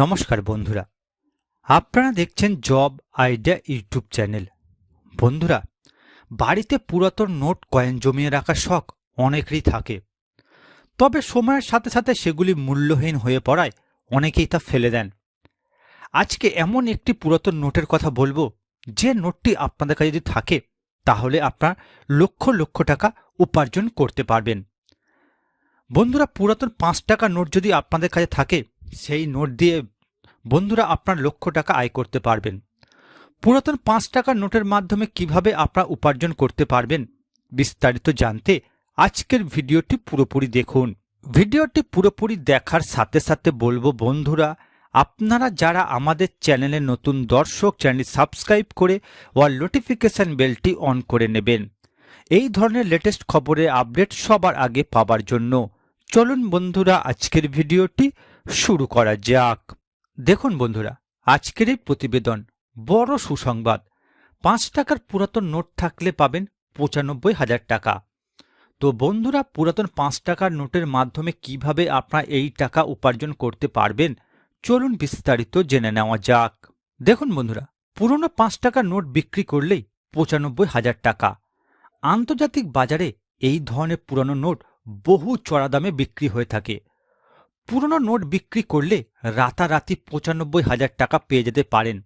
নমস্কার বন্ধুরা। আপনারা দেখছেন জব আইডিয়া ইউটিউব চ্যানেল। বন্ধুরা, বাড়িতে পুরাতন নোট কয়েন জমিয়ে রাখার শখ অনেকেরই থাকে। তবে সময়ের সাথে সাথে সেগুলি মূল্যহীন হয়ে পড়ায় অনেকেই তা ফেলে দেন। আজকে এমন একটি পুরাতন নোটের কথা বলব। যে নোটটি আপনাদের কাছে যদি থাকে, তাহলে আপনার লক্ষ লক্ষ টাকা উপার্জন করতে পারবেন। বন্ধুরা, পুরাতন পাঁচ টাকা নোট যদি আপনাদের কাছে থাকে সেই নোট দিয়ে বন্ধুরা আপনার লক্ষ টাকা আয় করতে পারবেন। পুরাতন পাঁচ টাকার নোটের মাধ্যমে কীভাবে আপনার উপার্জন করতে পারবেন, বিস্তারিত জানতে আজকের ভিডিওটি পুরোপুরি দেখুন। ভিডিওটি পুরোপুরি দেখার সাথে সাথে বলব বন্ধুরা, আপনারা যারা আমাদের চ্যানেলে নতুন দর্শক চ্যানেল সাবস্ক্রাইব করে ওয়ার নোটিফিকেশন বেলটি অন করে নেবেন। এই ধরনের লেটেস্ট খবরের আপডেট সবার আগে পাবার জন্য। চলুন বন্ধুরা, আজকের ভিডিওটি শুরু করা যাক। দেখুন বন্ধুরা, আজকের এই প্রতিবেদন বড় সুসংবাদ। পাঁচ টাকার পুরাতন নোট থাকলে পাবেন পঁচানব্বই হাজার টাকা। তো বন্ধুরা, পুরাতন পাঁচ টাকার নোটের মাধ্যমে কীভাবে আপনারা এই টাকা উপার্জন করতে পারবেন? চলুন বিস্তারিত জেনে নেওয়া যাক। দেখুন বন্ধুরা, পুরনো পাঁচ টাকার নোট বিক্রি করলেই পঁচানব্বই হাজার টাকা। আন্তর্জাতিক বাজারে এই ধরনের পুরনো নোট বহু চড়া দামে বিক্রি হয়ে থাকে। পুরনো নোট বিক্রি করলে রাতারাতি পঁচানব্বই হাজার টাকা পেয়ে যেতে পারেন।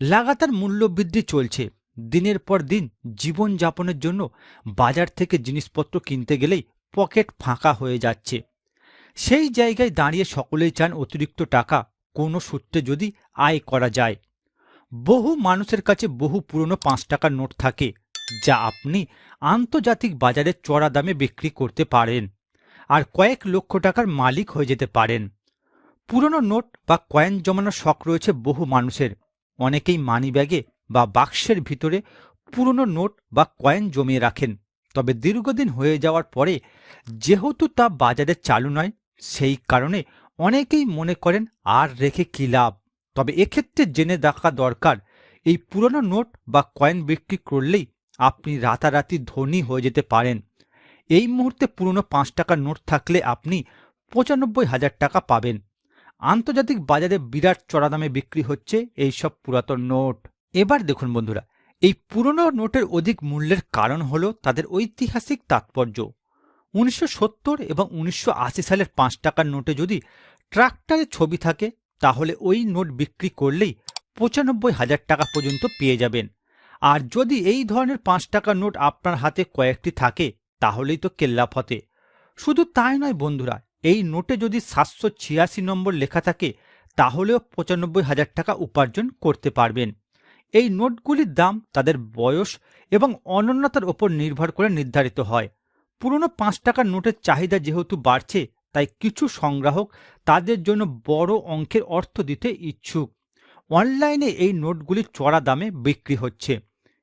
লাগাতার মূল্যবৃদ্ধি চলছে। দিনের পর দিন জীবনযাপনের জন্য বাজার থেকে জিনিসপত্র কিনতে গেলেই পকেট ফাঁকা হয়ে যাচ্ছে। সেই জায়গায় দাঁড়িয়ে সকলেই চান অতিরিক্ত টাকা, কোনো সূত্রে যদি আয় করা যায়। বহু মানুষের কাছে বহু পুরনো পাঁচ টাকার নোট থাকে, যা আপনি আন্তর্জাতিক বাজারে চড়া দামে বিক্রি করতে পারেন। আর কয়েক লক্ষ টাকার মালিক হয়ে যেতে পারেন। পুরনো নোট বা কয়েন জমানোর শখ রয়েছে বহু মানুষের। অনেকেই মানিব্যাগে বা বাক্সের ভিতরে পুরনো নোট বা কয়েন জমিয়ে রাখেন। তবে দীর্ঘদিন হয়ে যাওয়ার পরে যেহেতু তা বাজারে চালু নয়, সেই কারণে অনেকেই মনে করেন আর রেখে কী লাভ। তবে এক্ষেত্রে জেনে রাখা দরকার, এই পুরনো নোট বা কয়েন বিক্রি করলেই আপনি রাতারাতি ধনী হয়ে যেতে পারেন। এই মুহূর্তে পুরনো পাঁচ টাকার নোট থাকলে আপনি পঁচানব্বই হাজার টাকা পাবেন। আন্তর্জাতিক বাজারে বিরাট চড়া দামে বিক্রি হচ্ছে এই সব পুরাতন নোট। এবার দেখুন বন্ধুরা, এই পুরনো নোটের অধিক মূল্যের কারণ হলো তাদের ঐতিহাসিক তাৎপর্য। উনিশশো সত্তর এবং উনিশশো আশি সালের পাঁচ টাকার নোটে যদি ট্রাক্টরের ছবি থাকে, তাহলে ওই নোট বিক্রি করলেই পঁচানব্বই হাজার টাকা পর্যন্ত পেয়ে যাবেন। আর যদি এই ধরনের পাঁচ টাকার নোট আপনার হাতে কয়েকটি থাকে তাহলেই তো কেল্লাফতে। শুধু তাই নয় বন্ধুরা, এই নোটে যদি সাতশো ছিয়াশি নম্বর লেখা থাকে, তাহলেও পঁচানব্বই হাজার টাকা উপার্জন করতে পারবেন। এই নোটগুলির দাম তাদের বয়স এবং অনন্যতার ওপর নির্ভর করে নির্ধারিত হয়। পুরনো পাঁচ টাকার নোটের চাহিদা যেহেতু বাড়ছে, তাই কিছু সংগ্রাহক তাদের জন্য বড় অঙ্কের অর্থ দিতে ইচ্ছুক। অনলাইনে এই নোটগুলি চড়া দামে বিক্রি হচ্ছে।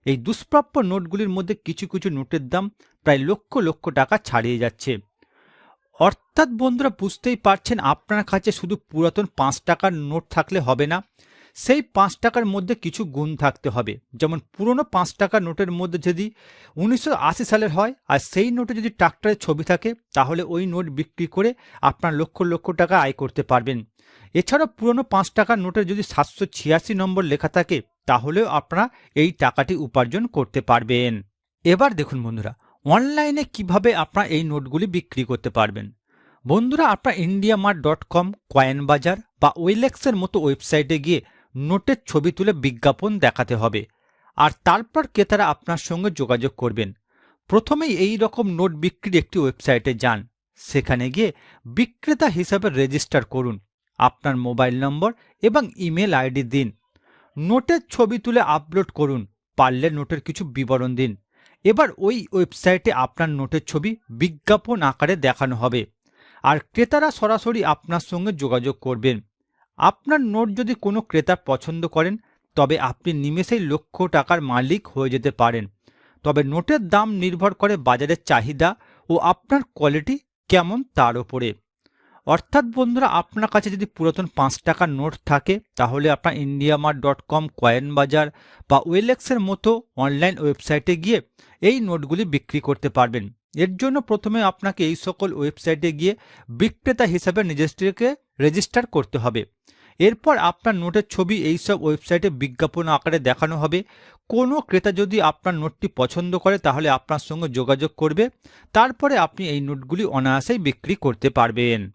এই দুষ্প্রাপ্য নোটগুলির মধ্যে কিছু কিছু নোটের দাম প্রায় লক্ষ লক্ষ টাকা ছাড়িয়ে যাচ্ছে। অর্থাৎ বন্ধুরা বুঝতেই পারছেন আপনার কাছে শুধু পুরাতন পাঁচ টাকার নোট থাকলে হবে না, সেই পাঁচ টাকার মধ্যে কিছু গুণ থাকতে হবে। যেমন পুরনো পাঁচ টাকার নোটের মধ্যে যদি উনিশশো আশি সালের হয় আর সেই নোটে যদি ট্রাক্টরের ছবি থাকে, তাহলে ওই নোট বিক্রি করে আপনার লক্ষ লক্ষ টাকা আয় করতে পারবেন। এছাড়াও পুরনো পাঁচ টাকার নোটের যদি সাতশো ছিয়াশি নম্বর লেখা থাকে তাহলেও আপনারা এই টাকাটি উপার্জন করতে পারবেন। এবার দেখুন বন্ধুরা, অনলাইনে কীভাবে আপনারা এই নোটগুলি বিক্রি করতে পারবেন? বন্ধুরা, আপনার India mart dot com coin বাজার বা ওয়েলেক্সের মতো ওয়েবসাইটে গিয়ে নোটের ছবি তুলে বিজ্ঞাপন দেখাতে হবে। আর তারপর ক্রেতারা আপনার সঙ্গে যোগাযোগ করবেন। প্রথমেই এই রকম নোট বিক্রির একটি ওয়েবসাইটে যান। সেখানে গিয়ে বিক্রেতা হিসাবে রেজিস্টার করুন, আপনার মোবাইল নম্বর এবং ইমেল আইডি দিন। নোটের ছবি তুলে আপলোড করুন, পারলে নোটের কিছু বিবরণ দিন। এবার ওই ওয়েবসাইটে আপনার নোটের ছবি বিজ্ঞাপন আকারে দেখানো হবে। আর ক্রেতারা সরাসরি আপনার সঙ্গে যোগাযোগ করবেন। আপনার নোট যদি কোনো ক্রেতা পছন্দ করেন, তবে আপনি নিমেষেই লক্ষ টাকার মালিক হয়ে যেতে পারেন। তবে নোটের দাম নির্ভর করে বাজারের চাহিদা ও আপনার কোয়ালিটি কেমন তার ওপরে অর্থাৎ বন্ধুরা, আপনার কাছে যদি পুরাতন পাঁচ টাকার নোট থাকে, তাহলে আপনার India mart dot com coin বাজার বা ওয়েলেক্সের মতো অনলাইন ওয়েবসাইটে গিয়ে এই নোটগুলি বিক্রি করতে পারবেন। এর জন্য প্রথমে আপনাকে এই সকল ওয়েবসাইটে গিয়ে বিক্রেতা হিসাবে নিজেকে রেজিস্টার করতে হবে। এরপর আপনার নোটের ছবি এইসব ওয়েবসাইটে বিজ্ঞাপন আকারে দেখানো হবে। কোনো ক্রেতা যদি আপনার নোটটি পছন্দ করে, তাহলে আপনার সঙ্গে যোগাযোগ করবে। তারপরে আপনি এই নোটগুলি অনায়াসেই বিক্রি করতে পারবেন।